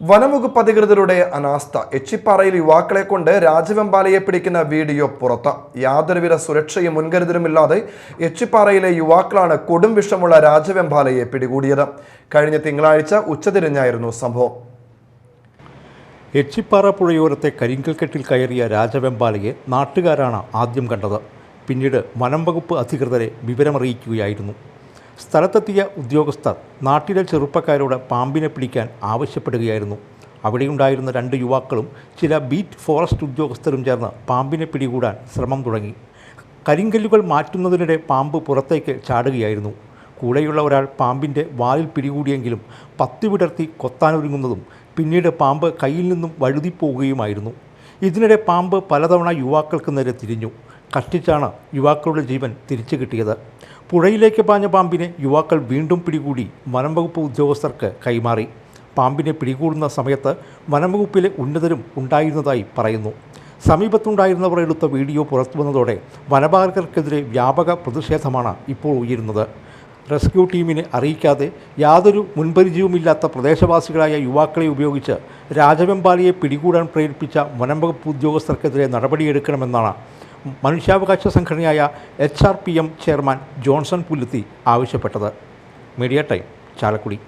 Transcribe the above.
വനംവകുപ്പ് അധികൃതരുടെ അനാസ്ഥ. എച്ചിപ്പാറയിൽ യുവാക്കളെ കൊണ്ട് രാജവെമ്പാലയെ പിടിക്കുന്ന വീഡിയോ പുറത്ത്. യാതൊരുവിധ സുരക്ഷയും മുൻകരുതലുമില്ലാതെ എച്ചിപ്പാറയിലെ യുവാക്കളാണ് കൊടും വിഷമുള്ള രാജവെമ്പാലയെ പിടികൂടിയത്. കഴിഞ്ഞ തിങ്കളാഴ്ച ഉച്ചതിരിഞ്ഞായിരുന്നു സംഭവം. എച്ചിപ്പാറ പുഴയോരത്തെ കരിങ്കൽക്കെട്ടിൽ കയറിയ രാജവെമ്പാലയെ നാട്ടുകാരാണ് ആദ്യം കണ്ടത്. പിന്നീട് വനംവകുപ്പ് അധികൃതരെ വിവരമറിയിക്കുകയായിരുന്നു. സ്ഥലത്തെത്തിയ ഉദ്യോഗസ്ഥർ നാട്ടിലെ ചെറുപ്പക്കാരോട് പാമ്പിനെ പിടിക്കാൻ ആവശ്യപ്പെടുകയായിരുന്നു. അവിടെയുണ്ടായിരുന്ന രണ്ട് യുവാക്കളും ചില ബീറ്റ് ഫോറസ്റ്റ് ഉദ്യോഗസ്ഥരും ചേർന്ന് പാമ്പിനെ പിടികൂടാൻ ശ്രമം തുടങ്ങി. കരിങ്കല്ലുകൾ മാറ്റുന്നതിനിടെ പാമ്പ് പുറത്തേക്ക് ചാടുകയായിരുന്നു. കൂടെയുള്ള ഒരാൾ പാമ്പിന്റെ വാലിൽ പിടികൂടിയെങ്കിലും പത്തി വിടർത്തി കൊത്താനൊരുങ്ങുന്നതും പിന്നീട് പാമ്പ് കയ്യിൽ നിന്നും വഴുതിപ്പോവുകയുമായിരുന്നു ഇതിനിടെ പാമ്പ് പലതവണ യുവാക്കൾക്ക് നേരെ തിരിഞ്ഞു. കഷ്ടിച്ചാണ് യുവാക്കളുടെ ജീവൻ തിരിച്ചു കിട്ടിയത്. പുഴയിലേക്ക് പാഞ്ഞ പാമ്പിനെ യുവാക്കൾ വീണ്ടും പിടികൂടി വനംവകുപ്പ് ഉദ്യോഗസ്ഥർക്ക് കൈമാറി. പാമ്പിനെ പിടികൂടുന്ന സമയത്ത് വനംവകുപ്പിലെ ഉന്നതരും ഉണ്ടായിരുന്നതായി പറയുന്നു. സമീപത്തുണ്ടായിരുന്നവർ എടുത്ത വീഡിയോ പുറത്തു വന്നതോടെ വനപാലകർക്കെതിരെ വ്യാപക പ്രതിഷേധമാണ് ഇപ്പോൾ ഉയരുന്നത്. റെസ്ക്യൂ ടീമിനെ അറിയിക്കാതെ യാതൊരു മുൻപരിചയവുമില്ലാത്ത പ്രദേശവാസികളായ യുവാക്കളെ ഉപയോഗിച്ച് രാജവെമ്പാലിയെ പിടികൂടാൻ പ്രേരിപ്പിച്ച വനംവകുപ്പ് ഉദ്യോഗസ്ഥർക്കെതിരെ നടപടിയെടുക്കണമെന്നാണ് മനുഷ്യാവകാശ സംഘടനയായ H R P M chairman Johnson Pulluthi ആവശ്യപ്പെട്ടത്. Media time Chalakudy.